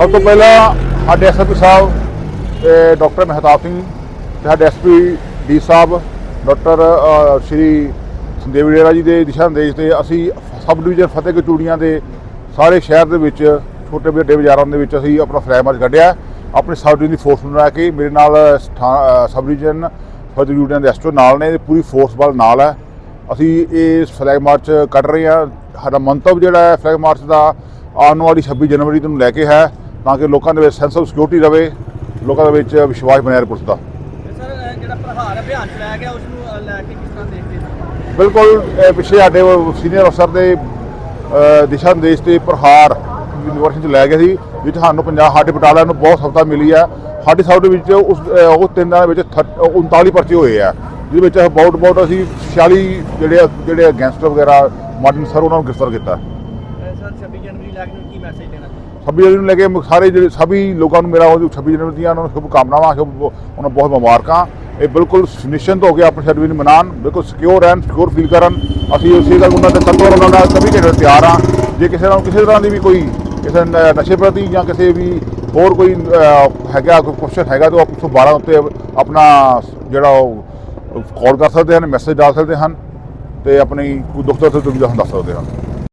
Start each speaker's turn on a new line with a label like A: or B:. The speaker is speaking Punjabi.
A: ਸਭ ਤੋਂ ਪਹਿਲਾਂ ਸਾਡੇ ਐਸਐਸਪੀ ਸਾਹਿਬ ਤੇ ਡਾਕਟਰ ਮਹਿਤਾਬ ਸਿੰਘ ਤੇ ਸਾਡੇ ਐਸਪੀ ਡੀ ਸਾਹਿਬ, ਡਾਕਟਰ ਸ਼੍ਰੀ ਸੰਦੇਵ ਡੇਰਾ ਜੀ ਦੇ ਦਿਸ਼ਾ ਨਿਰਦੇਸ਼ ਤੇ ਅਸੀਂ ਸਬ ਡਿਵੀਜ਼ਨ ਫਤਿਹਗੜ੍ਹ ਚੂੜੀਆਂ ਦੇ ਸਾਰੇ ਸ਼ਹਿਰ ਦੇ ਵਿੱਚ, ਛੋਟੇ ਵੱਡੇ ਬਾਜ਼ਾਰਾਂ ਦੇ ਵਿੱਚ ਅਸੀਂ ਆਪਣਾ ਫਲੈਗ ਮਾਰਚ ਕੱਢਿਆ। ਆਪਣੀ ਸਬ ਡਿਵੀਜ਼ਨ ਦੀ ਫੋਰਸ ਨੂੰ ਲੈ ਕੇ ਮੇਰੇ ਨਾਲ ਸਥਾ- ਸਬ ਡਿਵੀਜ਼ਨ ਫਤਿਹਗੜ੍ਹ ਚੂੜੀਆਂ ਦੇ ਐਸਟੋ ਨਾਲ ਨੇ, ਪੂਰੀ ਫੋਰਸ ਵੱਲ ਨਾਲ ਹੈ। ਅਸੀਂ ਇਹ ਫਲੈਗ ਮਾਰਚ ਕੱਢ ਰਹੇ ਹਾਂ। ਸਾਡਾ ਮੰਤਵ ਜਿਹੜਾ ਹੈ ਫਲੈਗ ਮਾਰਚ ਦਾ ਆਉਣ ਵਾਲੀ 26 ਜਨਵਰੀ ਨੂੰ ਲੈ ਕੇ ਹੈ। ਤਾਂ ਕਿ ਲੋਕਾਂ ਦੇ ਵਿੱਚ ਸੈਂਸ ਆਫ ਸਿਕਿਉਰਿਟੀ ਰਵੇ ਲੋਕਾਂ ਦੇ ਵਿੱਚ ਵਿਸ਼ਵਾਸ ਬਣਿਆ ਰਹੇ ਪੁਲਿਸ ਦਾ।
B: ਸਰ ਜਿਹੜਾ ਪ੍ਰਹਾਰ ਅਭਿਆਨ ਚਲਾਇਆ ਗਿਆ ਉਸ ਨੂੰ ਲੈ ਕੇ ਕਿਸ ਤਰ੍ਹਾਂ ਦੇਖਦੇ ਹੋ?
A: ਬਿਲਕੁਲ ਇਹ ਪਿੱਛੇ ਸਾਡੇ ਸੀਨੀਅਰ ਅਫਸਰ ਦੇ ਦਿਸ਼ਾ ਨਿਰਦੇਸ਼ ਤੇ ਪ੍ਰਹਾਰ ਯੂਨੀਵਰਸਿਟੀ ਚ ਲੈ ਗਏ ਸੀ ਜਿੱਥੇ ਸਾਨੂੰ ਪੰਜਾਬ ਸਾਡੇ ਬਟਾਲਾ ਨੂੰ ਬਹੁਤ ਸਫਲਤਾ ਮਿਲੀ ਹੈ। ਸਾਡੀ ਸਾਈਡ ਵਿੱਚ ਉਸ ਉਹ ਤਿੰਨ ਦਿਨਾਂ ਵਿੱਚ ਥਰ- 39 ਪਰਚੇ ਹੋਏ ਆ। ਜਿਹਦੇ ਵਿੱਚ ਬਹੁਤ ਬਹੁਤ ਅਸੀਂ 46 ਜਿਹੜੇ ਜਿਹੜੇ ਗੈਂਗਸਟਰ ਵਗੈਰਾ ਮਾਡਰਨ ਸਰ ਉਹਨਾਂ ਨੂੰ ਗ੍ਰਿਫਤਾਰ ਕੀਤਾ।
B: ਸਰ 26 ਜਨਵਰੀ ਲੈ ਕੇ ਕੀ ਮੈਸੇਜ ਦੇਣਾ
A: 26 ਜਨਵਰੀ ਨੂੰ ਲੈ ਕੇ ਸਾਰੇ ਜਿਹੜੇ, ਸਭੀ ਲੋਕਾਂ ਨੂੰ ਮੇਰਾ ਉਹ 26 ਜਨਵਰੀ ਦੀਆਂ ਉਹਨਾਂ ਨੂੰ ਸ਼ੁਭ ਕਾਮਨਾਵਾਂ, ਸ਼ੁਭ ਉਹਨਾਂ ਨੂੰ ਬਹੁਤ ਮੁਬਾਰਕਾਂ। ਇਹ ਬਿਲਕੁਲ ਨਿਸ਼ਚਿੰਤ ਹੋ ਕੇ ਆਪਣੇ ਸਰਵਿਸ ਮਨਾਉਣ, ਬਿਲਕੁਲ ਸਿਕਿਉਰ ਐਂਡ ਸਿਕਿਉਰ ਫੀਲ ਕਰਨ। ਅਸੀਂ ਉਸੇ ਗੱਲ ਉਹਨਾਂ ਦੇ ਤੱਤਵਰ ਉਹਨਾਂ ਨਾਲ ਸਭੀ ਘੰਟੇ ਤਿਆਰ ਹਾਂ। ਜੇ ਕਿਸੇ ਨਾਲ, ਕਿਸੇ ਤਰ੍ਹਾਂ ਦੀ ਵੀ ਕੋਈ ਕਿਸੇ ਨਸ਼ੇ ਪ੍ਰਤੀ ਜਾਂ ਕਿਸੇ ਵੀ ਹੋਰ ਕੋਈ ਹੈਗਾ, ਕੋਈ ਕੁਐਸਚਨ ਹੈਗਾ, ਤਾਂ ਉਹ 112 ਉੱਤੇ ਆਪਣਾ ਜਿਹੜਾ ਉਹ ਕਾਲ ਕਰ ਸਕਦੇ ਹਨ ਮੈਸੇਜ ਡਾਲ ਸਕਦੇ ਹਨ ਤੇ ਆਪਣੀ ਕੋਈ ਦੁੱਖ ਦਰਦ ਤੋਂ ਦੱਸ ਸਕਦੇ ਹਨ।